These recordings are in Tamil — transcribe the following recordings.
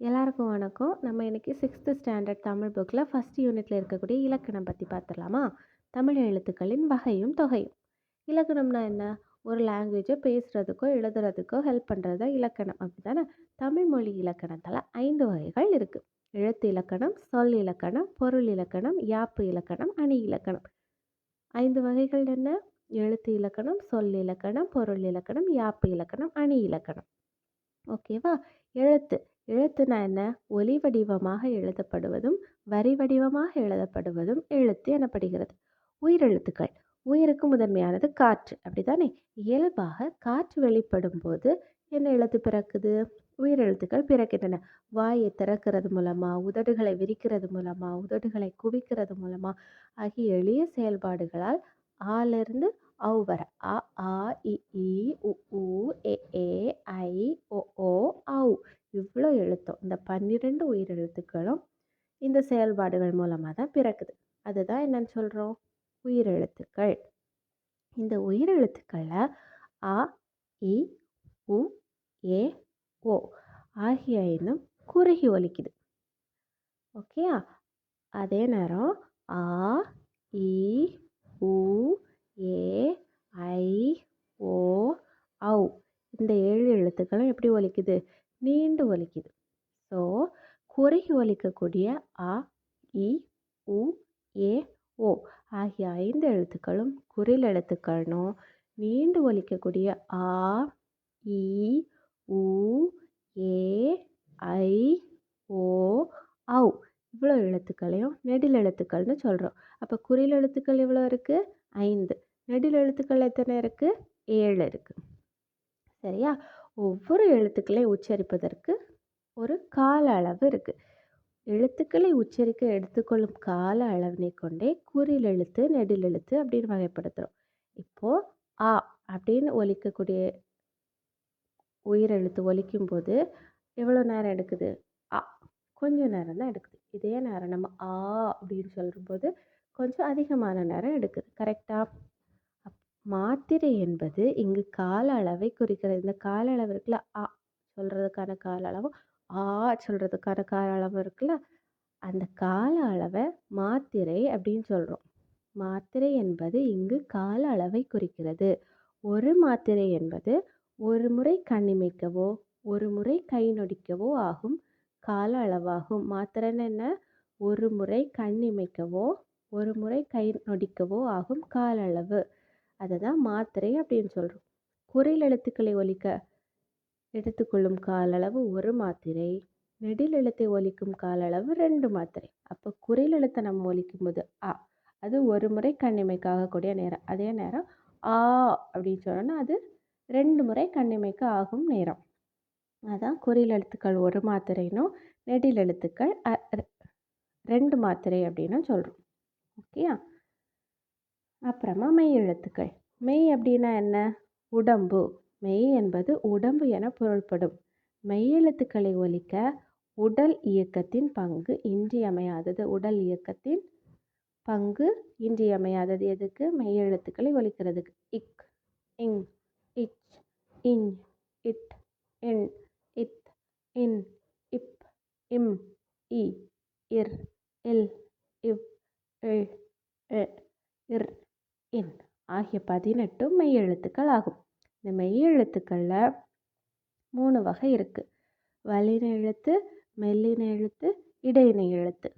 எல்லாருக்கும் வணக்கம். நம்ம இன்றைக்கி சிக்ஸ்த்து ஸ்டாண்டர்ட் தமிழ் புக்கில் ஃபஸ்ட் யூனிட்டில் இருக்கக்கூடிய இலக்கணம் பற்றி பார்த்துடலாமா தமிழ் எழுத்துக்களின் வகையும் தொகையும். இலக்கணம்னா என்ன? ஒரு லாங்குவேஜை பேசுகிறதுக்கோ எழுதுறதுக்கோ ஹெல்ப் பண்ணுறது தான் இலக்கணம். அப்படி தானே தமிழ் மொழி இலக்கணத்தில் ஐந்து வகைகள் இருக்குது எழுத்து இலக்கணம் சொல் இலக்கணம் பொருள் இலக்கணம் யாப்பு இலக்கணம் அணி இலக்கணம். ஐந்து வகைகள் என்ன? எழுத்து இலக்கணம் சொல் இலக்கணம் பொருள் இலக்கணம் யாப்பு இலக்கணம் அணி இலக்கணம். ஓகேவா? எழுத்து. எழுத்துனா என்ன? ஒலி வடிவமாக எழுதப்படுவதும் வரி வடிவமாக எழுதப்படுவதும் எழுத்து எனப்படுகிறது. உயிரெழுத்துக்கள் உயிருக்கு முதன்மையானது காற்று. அப்படிதானே இயல்பாக காற்று வெளிப்படும் போது என்ன எழுத்து பிறக்குது? உயிரெழுத்துக்கள் பிறக்கின்றன. வாயை திறக்கிறது மூலமா உதடுகளை விரிக்கிறது மூலமா உதடுகளை குவிக்கிறது மூலமா ஆகிய எளிய செயல்பாடுகளால் ஆலிருந்து ஔ வர. அ ஆ இ உ ஊ எ ஏ ஐ ஒ ஓ ஔ இவ்வளோ எழுத்தும் இந்த பன்னிரெண்டு உயிரெழுத்துக்களும் இந்த செயல்பாடுகள் மூலமாக தான் பிறக்குது. அதுதான் என்னன்னு சொல்கிறோம் உயிரெழுத்துக்கள். இந்த உயிரெழுத்துக்களில் அ இ உ ஏ ஓ ஆகிய இன்னும் குறுகி ஒலிக்குது. ஓகேயா அதே நேரம் ஆ இ உ ஏ ஐ ஓ ஔ இந்த ஏழு எழுத்துக்களும் எப்படி ஒலிக்குது? நீண்டு ஒலிக்குது. ஸோ குறுகி ஒலிக்கக்கூடிய அ இ உ ஏ ஓ ஆகிய ஐந்து எழுத்துக்களும் குரில் எழுத்துக்கள்னும் நீண்டு ஒலிக்கக்கூடிய ஆ இ உ ஏ ஐ ஓ ஔ இவ்வளோ எழுத்துக்களையும் நெடில் எழுத்துக்கள்னு சொல்கிறோம் அப்போ குறில் எழுத்துக்கள் எவ்வளோ இருக்குது ஐந்து. நெடில் எழுத்துக்கள் எத்தனை இருக்குது ஏழு இருக்குது சரியா? ஒவ்வொரு எழுத்துக்களையும் உச்சரிப்பதற்கு ஒரு கால அளவு இருக்குது எழுத்துக்களை உச்சரிக்க எடுத்துக்கொள்ளும் கால அளவினை கொண்டே குறில் எழுத்து நெடில் எழுத்து அப்படின்னு வகைப்படுத்துகிறோம் இப்போது ஆ அப்படின்னு ஒலிக்கக்கூடிய உயிரெழுத்து ஒலிக்கும் போது எவ்வளோ நேரம் எடுக்குது? ஆ கொஞ்சம் நேரம் தான் எடுக்குது. இதே நேரம் நம்ம ஆ அப்படின்னு சொல்லும்போது கொஞ்சம் அதிகமான நேரம் எடுக்குது. கரெக்டாக மாத்திரை என்பது இங்கு கால அளவை குறிக்கிறது. இந்த கால அளவு இருக்குல்ல ஆ சொல்கிறதுக்கான கால அளவும் ஆ சொல்கிறதுக்கான கால அளவு இருக்குல்ல? அந்த கால அளவை மாத்திரை அப்படின்னு சொல்கிறோம் மாத்திரை என்பது இங்கு கால அளவை குறிக்கிறது. ஒரு மாத்திரை என்பது ஒரு முறை கண்ணிமைக்கவோ ஒரு முறை கை நொடிக்கவோ ஆகும். கால அளவாகும். மாத்திரைன்னு என்ன? ஒரு முறை கண்ணிமைக்கவோ ஒரு முறை கை நொடிக்கவோ ஆகும் கால அளவு. அதை தான் மாத்திரை அப்படின்னு சொல்கிறோம் குறில் எழுத்துக்களை ஒலிக்க எடுத்துக்கொள்ளும் காலளவு ஒரு மாத்திரை நெடில் எழுத்தை ஒலிக்கும் கால அளவு ரெண்டு மாத்திரை. அப்போ குறில் எழுத்தை நம்ம ஒலிக்கும் போது ஆ அது ஒரு முறை கண்ணிமைக்கு ஆகக்கூடிய நேரம். அதே நேரம் ஆ அப்படின்னு சொன்னோன்னா அது ரெண்டு முறை கண்ணிமைக்கு ஆகும் நேரம். அதான் குறில் எழுத்துக்கள் ஒரு மாத்திரைனும் நெடில் எழுத்துக்கள் ரெண்டு மாத்திரை அப்படின்னு சொல்கிறோம் ஓகேயா அப்புறமா மெய் எழுத்துக்கள். மெய் அப்படின்னா என்ன? உடம்பு. மெய் என்பது உடம்பு என பொருள்படும். மெய்யெழுத்துக்களை ஒலிக்க உடல் இயக்கத்தின் பங்கு இன்றியமையாதது. உடல் இயக்கத்தின் பங்கு இன்றியமையாதது. எதுக்கு? மெய்யெழுத்துக்களை ஒலிக்கிறதுக்கு. இக் இங் இச் இன் இட் இன் இத் இன் இப் இம் இ இர் இல் இவ் இர் இன் ஆகிய பதினெட்டும் மெய்யெழுத்துக்கள் ஆகும். இந்த மெய்யெழுத்துக்களில் மூணு வகை இருக்குது வல்லின எழுத்து மெல்லின எழுத்து இடையின எழுத்து.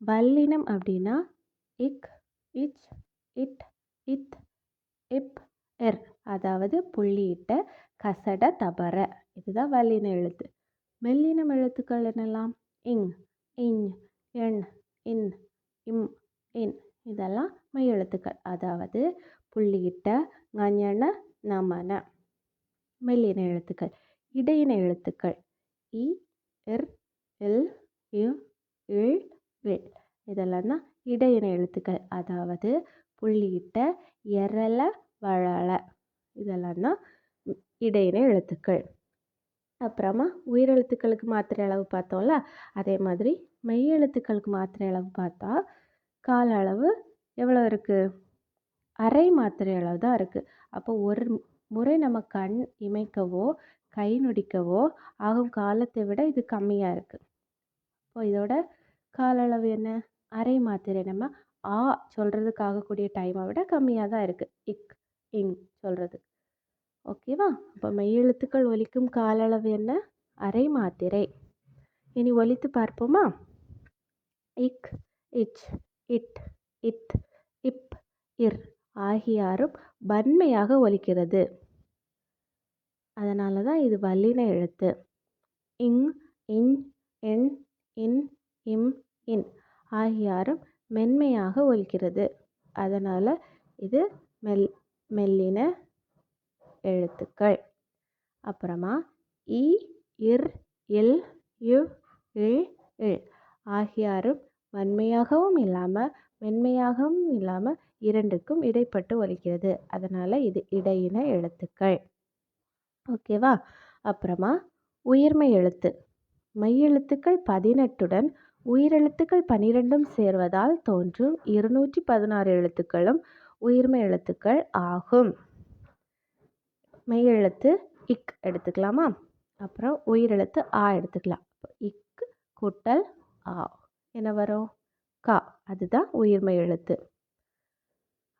வல்லினம் அப்படின்னா இக் இச் இட் இத் இப் எர். அதாவது புள்ளியிட்ட கசட தபர. இதுதான் வல்லின எழுத்து. மெல்லினம் எழுத்துக்கள் என்னெல்லாம்? இங் இஞ் எண் இன் இம் இன். இதெல்லாம் மெய் எழுத்துக்கள். அதாவது புள்ளியிட்ட ஞன நமன மெல்லின எழுத்துக்கள் இடையின எழுத்துக்கள். இ இர் இல் யு இல் இல் இதெல்லாம் தான் இடையின எழுத்துக்கள். அதாவது புள்ளியிட்ட எரல வழல இதெல்லாம் தான் இடையின எழுத்துக்கள். அப்புறமா உயிரெழுத்துக்களுக்கு மாத்திரை அளவு பார்த்தோம்ல? அதே மாதிரி மெய் எழுத்துக்களுக்கு மாத்திரை அளவு பார்த்தா கால அளவு எவ்வளோ இருக்குது அரை மாத்திரை அளவு தான் இருக்குது அப்போ ஒரு முறை நம்ம கண் இமைக்கவோ கை நொடிக்கவோ ஆகும் காலத்தை விட இது கம்மியாக இருக்குது இப்போ இதோட கால அளவு என்ன? அரை மாத்திரை நம்ம ஆ சொல்கிறதுக்கு ஆகக்கூடிய டைமை விட கம்மியாக தான் இருக்குது இக் இங் சொல்கிறது ஓகேவா அப்போ மெய்யெழுத்துக்கள் ஒலிக்கும் கால அளவு என்ன? அரை மாத்திரை. இனி ஒலித்து பார்ப்போமா? இக் இச் இட் இட் இப் இர். ஆகியாரும் வன்மையாக ஒலிக்கிறது. அதனால தான் இது வல்லின எழுத்து. இங் இன் எண் இன் இம் இன் ஆகியாரும் மென்மையாக ஒலிக்கிறது. அதனால் இது மெல் மெல்லின எழுத்துக்கள். அப்புறமா இ இர் இல் யு இல் இல் ஆகியாரும் வன்மையாகவும் இல்லாமல் மென்மையாகவும் இல்லாமல் இரண்டுக்கும் இடைப்பட்டு ஒலிக்கிறது. அதனால் இது இடையின எழுத்துக்கள். ஓகேவா? அப்புறமா உயிர்மை எழுத்து. மெய்யெழுத்துக்கள் பதினெட்டுடன் உயிரெழுத்துக்கள் பனிரெண்டும் சேர்வதால் தோன்றும் இருநூற்றி பதினாறு எழுத்துக்களும் உயிர்மை எழுத்துக்கள் ஆகும். மெய்யெழுத்து இக் எடுத்துக்கலாமா? அப்புறம் உயிரெழுத்து ஆ எடுத்துக்கலாம். இக் கூட்டல் ஆ. என்ன வரும்? கா. அதுதான் உயிர்மை எழுத்து.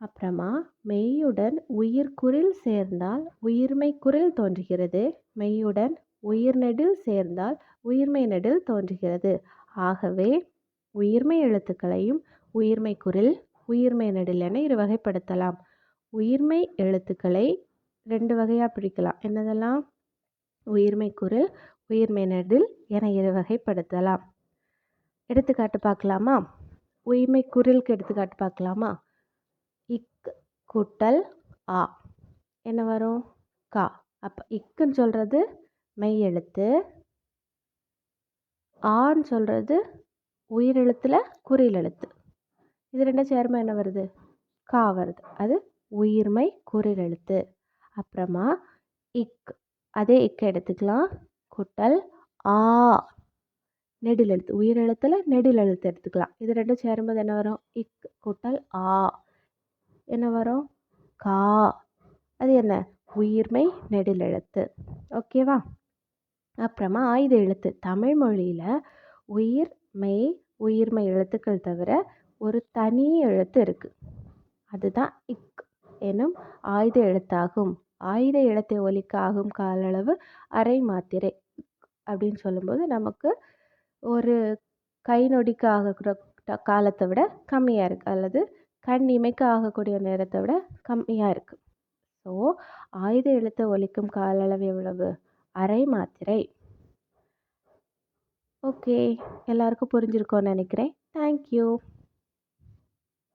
அப்புறமா மெய்யுடன் உயிர்க்குறில் சேர்ந்தால் உயிர்மை குரில் தோன்றுகிறது. மெய்யுடன் உயிர் நெடில் சேர்ந்தால் உயிர்மை நெடில் தோன்றுகிறது. ஆகவே உயிர்மை எழுத்துக்களையும் உயிர்மை குரில் உயிர்மை நெடில் என இரு வகைப்படுத்தலாம். உயிர்மை எழுத்துக்களை ரெண்டு வகையாக பிடிக்கலாம் என்னதெல்லாம்? உயிர்மை குரில் உயிர்மை நெடில் என இரு வகைப்படுத்தலாம். எடுத்துக்காட்டு பார்க்கலாமா? உயிர்மை குரலுக்கு எடுத்துக்காட்டு பார்க்கலாமா? இக் கூட்டல் ஆ. என்ன வரும்? கா. அப்போ இக்குன்னு சொல்கிறது மெய் எழுத்து ஆன்னு சொல்கிறது உயிரெழுத்தில் குறில் எழுத்து இது ரெண்டும் சேர்மா என்ன வருது? கா வருது. அது உயிர்மை குறில் எழுத்து அப்புறமா இக். அதே இக்க எடுத்துக்கலாம். குட்டல் ஆ. நெடில் எழுத்து உயிரெழுத்தில் நெடில் எழுத்து எடுத்துக்கலாம். இது ரெண்டும் சேரும்போது என்ன வரும்? இக் குட்டல் ஆ. என்ன வரும்? கா. அது என்ன? உயிர்மை நெடில் எழுத்து ஓகேவா? அப்புறமா ஆயுத எழுத்து. தமிழ் மொழியில் உயிர் மெய் உயிர்மை எழுத்துக்கள் தவிர ஒரு தனி எழுத்து இருக்குது அதுதான் இக் எனும் ஆயுத எழுத்தாகும். ஆயுத எழுத்தை ஒலிக்க ஆகும் கால அளவு அரை மாத்திரை. அப்படின்னு சொல்லும்போது நமக்கு ஒரு கை நொடிக்கு ஆகக்கூட காலத்தை விட கம்மியாக இருக்குது அல்லது கண் இமைக்க ஆகக்கூடிய நேரத்தை விட கம்மியாக இருக்குது ஸோ ஆயுத எழுத்தை ஒலிக்கும் கால அளவு எவ்வளவு? அரை மாத்திரை. ஓகே எல்லாருக்கும் புரிஞ்சிருக்கோன்னு நினைக்கிறேன். தேங்க்யூ